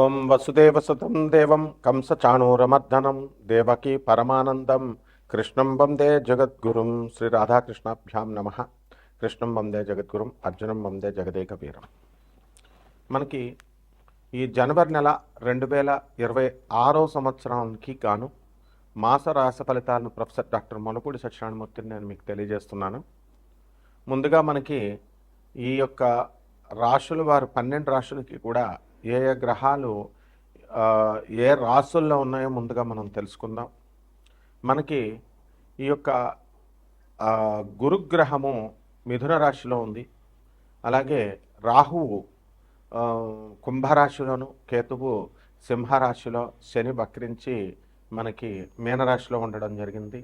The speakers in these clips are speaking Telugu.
ఓం వసుదేవసుతం దేవం కంసచాణూరమర్దనం దేవకీ పరమానందం. కృష్ణం వందే జగద్గురుం. శ్రీ రాధాకృష్ణాభ్యాం నమ. కృష్ణం వందే జగద్గురుం అర్జునం వందే జగదేక వీరం మనకి ఈ జనవరి నెల రెండు వేల ఇరవై ఆరో సంవత్సరానికి గాను మాస రాశి ఫలితాలను ప్రొఫెసర్ డాక్టర్ మొలపూడి సత్యనారాయణమూర్తిని నేను మీకు తెలియజేస్తున్నాను. ముందుగా మనకి ఈ యొక్క రాశుల వారు పన్నెండు రాశులకి కూడా ఏ ఏ గ్రహాలు ఏ రాశుల్లో ఉన్నాయో ముందుగా మనం తెలుసుకుందాం. మనకి ఈ యొక్క గురుగ్రహము మిథున రాశిలో ఉంది. అలాగే రాహువు కుంభరాశిలోను కేతువు సింహరాశిలో శని వక్రించి మనకి మీనరాశిలో ఉండడం జరిగింది.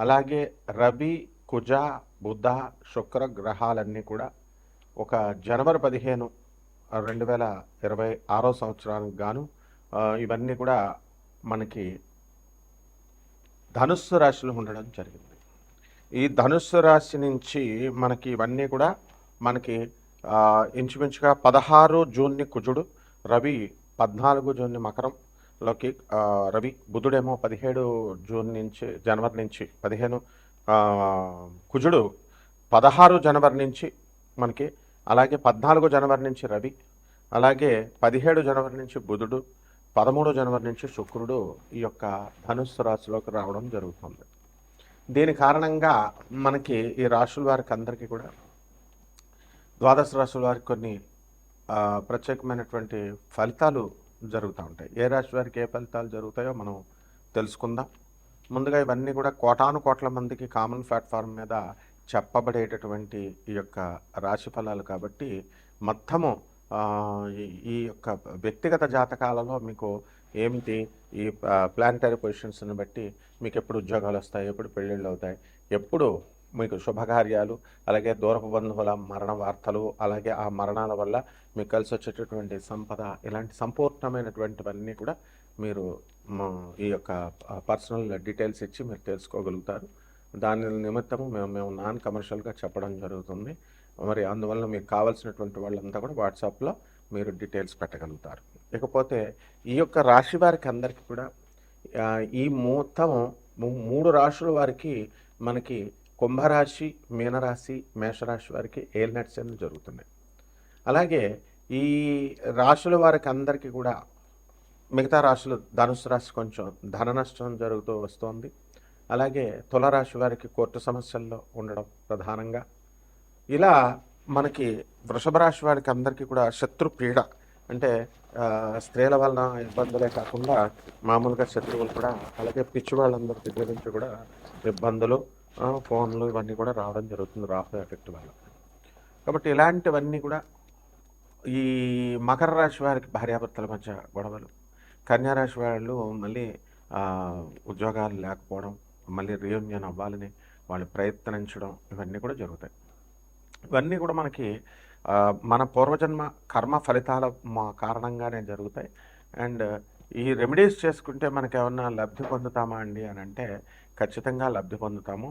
అలాగే రవి కుజ బుధ శుక్ర గ్రహాలన్నీ కూడా ఒక జనవరి పదిహేను రెండు వేల ఇరవై ఆరో సంవత్సరానికి గాను ఇవన్నీ కూడా మనకి ధనుస్సు రాశిలో ఉండడం జరిగింది. ఈ ధనుస్సు రాశి నుంచి మనకి ఇవన్నీ కూడా మనకి ఇంచుమించుగా పదహారు జూన్ని కుజుడు రవి పద్నాలుగు జూన్ని మకరంలోకి లోకి రవి బుధుడేమో పదిహేడు జూన్ నుంచి జనవరి నుంచి పదిహేను కుజుడు పదహారు జనవరి నుంచి మనకి అలాగే పద్నాలుగు జనవరి నుంచి రవి అలాగే పదిహేడు జనవరి నుంచి బుధుడు పదమూడు జనవరి నుంచి శుక్రుడు ఈ యొక్క ధనుస్సు రాశిలోకి రావడం జరుగుతుంది. దీని కారణంగా మనకి ఈ రాశుల వారికి అందరికీ కూడా ద్వాదశ రాశుల వారికి కొన్ని ప్రత్యేకమైనటువంటి ఫలితాలు జరుగుతూ ఉంటాయి. ఏ రాశి వారికి ఏ ఫలితాలు జరుగుతాయో మనం తెలుసుకుందాం. ముందుగా ఇవన్నీ కూడా కోటాను కోట్ల మందికి కామన్ ప్లాట్ఫామ్ మీద చెప్పబడేటటువంటి ఈ యొక్క రాశి ఫలాలు కాబట్టి మొత్తము ఈ- ఈ యొక్క వ్యక్తిగత జాతకాలలో మీకు ఏమిటి ఈ ప్లానిటరీ పొజిషన్స్ని బట్టి మీకు ఎప్పుడు ఉద్యోగాలు వస్తాయి ఎప్పుడు పెళ్ళిళ్ళు అవుతాయి ఎప్పుడు మీకు శుభకార్యాలు అలాగే దూరపు బంధువుల మరణ వార్తలు అలాగే ఆ మరణాల వల్ల మీకు కలిసి వచ్చేటటువంటి సంపద ఇలాంటి సంపూర్ణమైనటువంటివన్నీ కూడా మీరు ఈ యొక్క పర్సనల్ డీటెయిల్స్ ఇచ్చి మీరు తెలుసుకోగలుగుతారు. దాని నిమిత్తము మేము మేము నాన్ కమర్షియల్గా చెప్పడం జరుగుతుంది. మరి అందువల్ల మీకు కావాల్సినటువంటి వాళ్ళంతా కూడా వాట్సాప్లో మీరు డీటెయిల్స్ పెట్టగలుగుతారు. ఇకపోతే ఈ యొక్క రాశి వారికి అందరికీ కూడా ఈ మొత్తం మూడు రాశుల వారికి మనకి కుంభరాశి మీనరాశి మేషరాశి వారికి ఏలినట్స్ అనేవి జరుగుతున్నాయి. అలాగే ఈ రాశుల వారికి అందరికీ కూడా మిగతా రాశులు ధనుసు రాశి కొంచెం ధన నష్టం జరుగుతూ వస్తోంది. అలాగే తులరాశి వారికి కోర్టు సమస్యల్లో ఉండడం ప్రధానంగా. ఇలా మనకి వృషభ రాశి వారికి అందరికీ కూడా శత్రు పీడ అంటే స్త్రీల వలన ఇబ్బందులే కాకుండా మామూలుగా శత్రువులు కూడా అలాగే పిచ్చి వాళ్ళందరి దగ్గర నుంచి కూడా ఇబ్బందులు ఫోన్లు ఇవన్నీ కూడా రావడం జరుగుతుంది రాహు ఎఫెక్ట్ వల్ల. కాబట్టి ఇలాంటివన్నీ కూడా ఈ మకర రాశి వారికి భార్యాభర్తల మధ్య గొడవలు కన్యారాశి వాళ్ళు మళ్ళీ ఉద్యోగాలు లేకపోవడం మళ్ళీ రియూనియన్ అవ్వాలని వాళ్ళు ప్రయత్నించడం ఇవన్నీ కూడా జరుగుతాయి. ఇవన్నీ కూడా మనకి మన పూర్వజన్మ కర్మ ఫలితాల మా కారణంగానే జరుగుతాయి. అండ్ ఈ రెమెడీస్ చేసుకుంటే మనకి ఏమన్నా లబ్ధి పొందుతామా అండి అని అంటే ఖచ్చితంగా లబ్ధి పొందుతాము.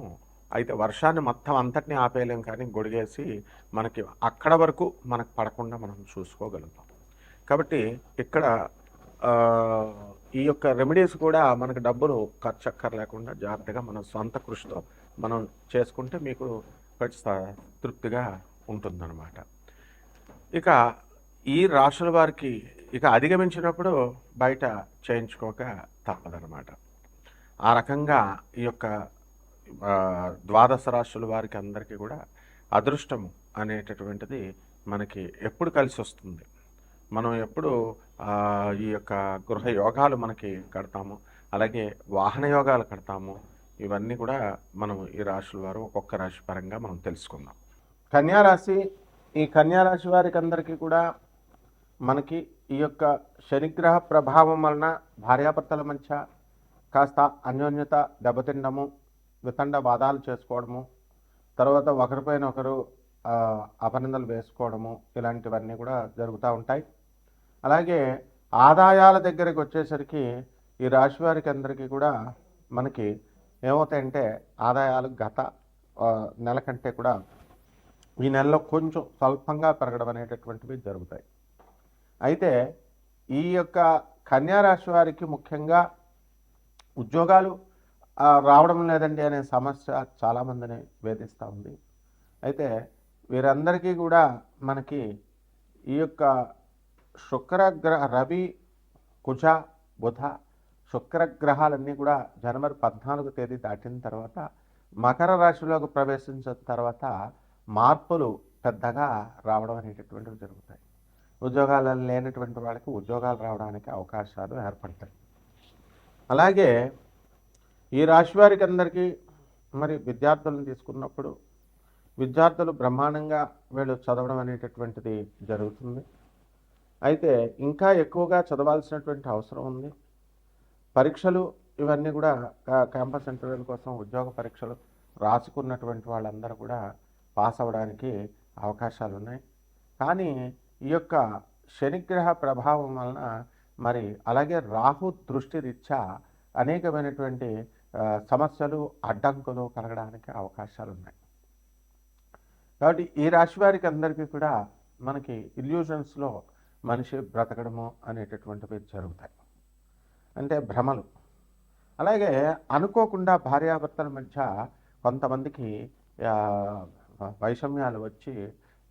అయితే వర్షాన్ని మొత్తం అంతటిని ఆపేయలేం కానీ గొడిగేసి మనకి అక్కడ వరకు మనకు పడకుండా మనం చూసుకోగలుగుతాం. కాబట్టి ఇక్కడ ఈ యొక్క రెమెడీస్ కూడా మనకు డబ్బులు ఖర్చు అక్కర్లేకుండా జాగ్రత్తగా మన సొంత కృషితో మనం చేసుకుంటే మీకు ఖచ్చిత తృప్తిగా ఉంటుందన్నమాట. ఇక ఈ రాష్ట్రాల వారికి ఇక అధిగమించినప్పుడు బయట చేయించుకోక తప్పదనమాట ఆ రకంగా ఈ యొక్క ద్వాదశ రాశుల వారికి అందరికీ కూడా అదృష్టము అనేటటువంటిది మనకి ఎప్పుడు కలిసి వస్తుంది మనం ఎప్పుడు ఈ యొక్క గృహ యోగాలు మనకి కడతాము అలాగే వాహన యోగాలు కడతాము ఇవన్నీ కూడా మనం ఈ రాశుల వారు ఒక్కొక్క రాశి పరంగా మనం తెలుసుకుందాం. కన్యారాశి ఈ కన్యారాశి వారికి అందరికీ కూడా మనకి ఈ యొక్క శనిగ్రహ ప్రభావం వలన భార్యాభర్తల మధ్య కాస్త అన్యోన్యత దెబ్బతిండము వితండ వాదాలు చేసుకోవడము తర్వాత ఒకరిపైన ఒకరు అపనిందలు వేసుకోవడము ఇలాంటివన్నీ కూడా జరుగుతూ ఉంటాయి. అలాగే ఆదాయాల దగ్గరికి వచ్చేసరికి ఈ రాశి వారికి అందరికీ కూడా మనకి ఏమవుతాయంటే ఆదాయాలు గత నెల కంటే కూడా ఈ నెలలో కొంచెం స్వల్పంగా పెరగడం అనేటటువంటివి జరుగుతాయి. అయితే ఈ యొక్క కన్యా రాశి వారికి ముఖ్యంగా ఉద్యోగాలు రావడం లేదండి అనే సమస్య చాలామందిని వేధిస్తూ ఉంది. అయితే వీరందరికీ కూడా మనకి ఈ యొక్క శుక్రగ్రహ రవి కుజ బుధ శుక్రగ్రహాలన్నీ కూడా జనవరి పద్నాలుగు తేదీ దాటిన తర్వాత మకర రాశిలోకి ప్రవేశించిన తర్వాత మార్పులు పెద్దగా రావడం అనేటటువంటివి జరుగుతాయి. ఉద్యోగాలు లేనటువంటి వాళ్ళకి ఉద్యోగాలు రావడానికి అవకాశాలు ఏర్పడతాయి. అలాగే ఈ రాశి వారికి అందరికీ మరి విద్యార్థులను తీసుకున్నప్పుడు విద్యార్థులు బ్రహ్మాండంగా వీళ్ళు చదవడం అనేటటువంటిది జరుగుతుంది. అయితే ఇంకా ఎక్కువగా చదవాల్సినటువంటి అవసరం ఉంది. పరీక్షలు ఇవన్నీ కూడా క్యాంపస్ ఇంటర్వ్యూల కోసం ఉద్యోగ పరీక్షలు రాసుకున్నటువంటి వాళ్ళందరూ కూడా పాస్ అవ్వడానికి అవకాశాలు ఉన్నాయి. కానీ ఈ యొక్క శనిగ్రహ ప్రభావం వలన మరి అలాగే రాహు దృష్టి రీత్యా అనేకమైనటువంటి సమస్యలు అడ్డంకులు కలగడానికి అవకాశాలు ఉన్నాయి. కాబట్టి ఈ రాశి వారికి అందరికీ కూడా మనకి ఇల్యూజన్స్లో మనిషి బ్రతకడము అనేటటువంటివి జరుగుతాయి. అంటే భ్రమలు. అలాగే అనుకోకుండా భార్యాభర్తల మధ్య కొంతమందికి వైషమ్యాలు వచ్చి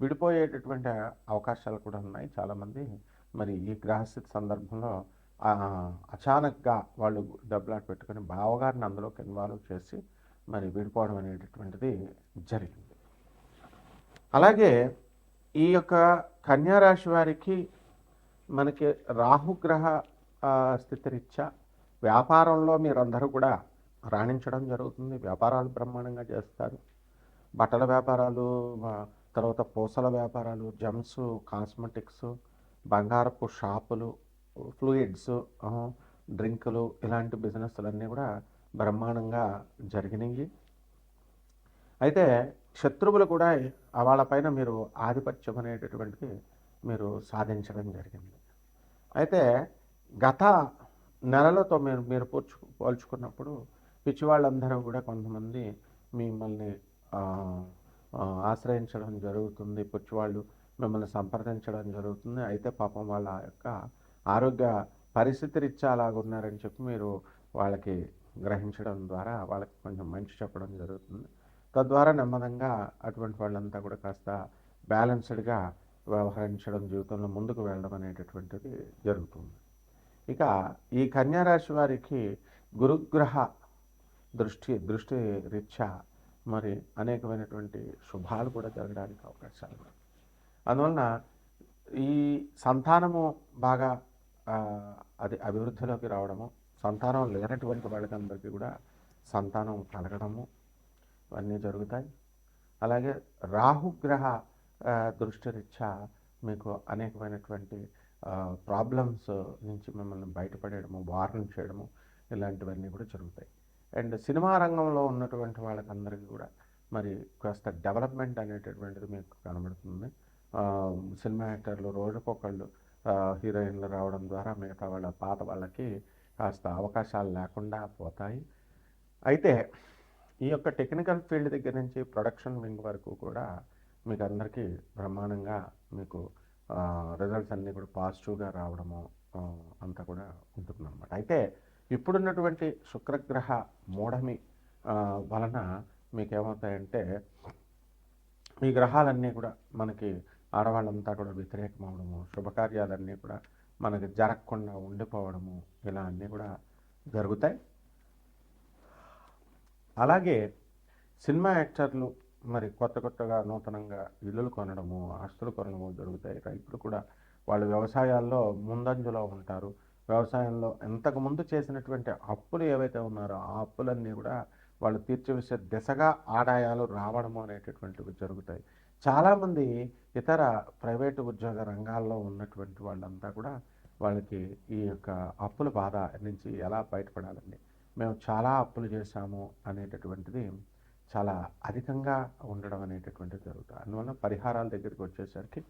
విడిపోయేటటువంటి అవకాశాలు కూడా ఉన్నాయి. చాలామంది మరి ఈ గ్రహస్థితి సందర్భంలో అచానక్గా వాళ్ళు దెబ్బలాట పెట్టుకొని బావగారిని అందులోకి ఇన్వాల్వ్ చేసి మరి విడిపోవడం అనేటటువంటిది జరిగింది. అలాగే ఈ యొక్క కన్యారాశి వారికి మనకి రాహుగ్రహ స్థితిరీత్యా వ్యాపారంలో మీరందరూ కూడా రాణించడం జరుగుతుంది. వ్యాపారాలు బ్రహ్మాండంగా చేస్తారు. బట్టల వ్యాపారాలు తర్వాత పూసల వ్యాపారాలు జమ్స్ కాస్మెటిక్స్ బంగారపు షాపులు ఫ్లూయిడ్స్ డ్రింకులు ఇలాంటి బిజినెస్లన్నీ కూడా బ్రహ్మాండంగా జరిగినాయి. అయితే శత్రువులు కూడా వాళ్ళపైన మీరు ఆధిపత్యం అనేటటువంటిది మీరు సాధించడం జరిగింది. అయితే గత నెలలతో మీరు మీరు పోల్చు పోల్చుకున్నప్పుడు పిచ్చివాళ్ళందరూ కూడా కొంతమంది మిమ్మల్ని ఆశ్రయించడం జరుగుతుంది. పిచ్చివాళ్ళు మిమ్మల్ని సంప్రదించడం జరుగుతుంది. అయితే పాపం వాళ్ళ యొక్క ఆరోగ్య పరిస్థితి రీత్యా అలాగున్నారని చెప్పి మీరు వాళ్ళకి గ్రహించడం ద్వారా వాళ్ళకి కొంచెం మంచి చెప్పడం జరుగుతుంది. తద్వారా నెమ్మదంగా అటువంటి వాళ్ళంతా కూడా కాస్త బ్యాలెన్స్డ్గా వ్యవహరించడం జీవితంలో ముందుకు వెళ్ళడం అనేటటువంటిది జరుగుతుంది. ఇక ఈ కన్యారాశి వారికి గురుగ్రహ దృష్టి దృష్టి రీత్యా మరి అనేకమైనటువంటి శుభాలు కూడా జరగడానికి అవకాశాలు ఉన్నాయి. అందువలన ఈ సంతానము బాగా అది అభివృద్ధిలోకి రావడము సంతానం లేనటువంటి వాళ్ళకందరికీ కూడా సంతానం కలగడము అన్నీ జరుగుతాయి. అలాగే రాహుగ్రహ దృష్టిరీత్యా దృష్టి మీకు అనేకమైనటువంటి ప్రాబ్లమ్స్ నుంచి మిమ్మల్ని బయటపడేయడము వార్న్ చేయడము ఇలాంటివన్నీ కూడా జరుగుతాయి. అండ్ సినిమా రంగంలో ఉన్నటువంటి వాళ్ళకందరికీ కూడా మరి కాస్త డెవలప్మెంట్ అనేటటువంటిది మీకు కనబడుతుంది. సినిమా యాక్టర్లు రోజుకొకళ్ళు హీరోయిన్లు రావడం ద్వారా మిగతా వాళ్ళ పాత వాళ్ళకి కాస్త అవకాశాలు లేకుండా పోతాయి. అయితే ఈ యొక్క టెక్నికల్ ఫీల్డ్ దగ్గర నుంచి ప్రొడక్షన్ వింగ్ వరకు కూడా మీకు అందరికీ బ్రహ్మాండంగా మీకు రిజల్ట్స్ అన్నీ కూడా పాజిటివ్గా రావడము అంతా కూడా ఉంటుందన్నమాట. అయితే ఇప్పుడున్నటువంటి శుక్రగ్రహ మూఢమి వలన మీకు ఏమవుతాయంటే ఈ గ్రహాలన్నీ కూడా మనకి ఆడవాళ్ళంతా కూడా వ్యతిరేకం అవడము శుభకార్యాలన్నీ కూడా మనకి జరగకుండా ఉండిపోవడము ఇలా అన్నీ కూడా జరుగుతాయి. అలాగే సినిమా యాక్టర్లు మరి కొత్త కొత్తగా నూతనంగా ఇల్లులు కొనడము ఆస్తులు కొనడము జరుగుతాయి. రైతులు కూడా వాళ్ళు వ్యవసాయాల్లో ముందంజలో ఉంటారు. వ్యవసాయంలో ఇంతకుముందు చేసినటువంటి అప్పులు ఏవైతే ఉన్నారో ఆ అప్పులన్నీ కూడా వాళ్ళు తీర్చివేసే దిశగా ఆదాయాలు రావడము అనేటటువంటివి జరుగుతాయి. చాలామంది ఇతర ప్రైవేటు ఉద్యోగ రంగాల్లో ఉన్నటువంటి వాళ్ళంతా కూడా వాళ్ళకి ఈ యొక్క అప్పుల బాధ నుంచి ఎలా బయటపడాలండి? మేము చాలా అప్పులు చేశాము అనేటటువంటిది చాలా అధికంగా ఉండడం అనేటటువంటిది జరుగుతుంది. అందువల్ల పరిహారాల దగ్గరికి వచ్చేసరికి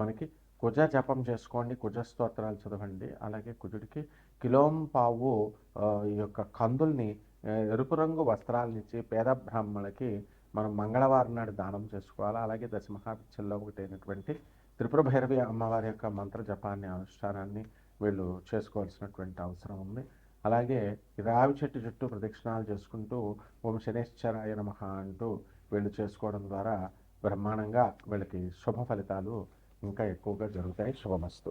మనకి కుజ జపం చేసుకోండి కుజ స్తోత్రాలు చదవండి అలాగే కుజుడికి కిలోం పావు ఈ యొక్క కందుల్ని ఎరుపు రంగు వస్త్రాలను ఇచ్చి పేద బ్రాహ్మణులకి మనం మంగళవారం నాడు దానం చేసుకోవాలి. అలాగే దశమహాపిచ్చల్లో ఒకటి అయినటువంటి త్రిపుర భైరవి అమ్మవారి యొక్క మంత్ర జపాన్ని అనుష్ఠానాన్ని వీళ్ళు చేసుకోవాల్సినటువంటి అవసరం ఉంది. అలాగే రావి చెట్టు చుట్టూ ప్రదక్షిణాలు చేసుకుంటూ ఓం శనేశ్వరాయ నమ అంటూ వీళ్ళు చేసుకోవడం ద్వారా బ్రహ్మాండంగా వీళ్ళకి శుభ ఫలితాలు ఇంకా ఎక్కువగా జరుగుతాయి. శుభమస్తు.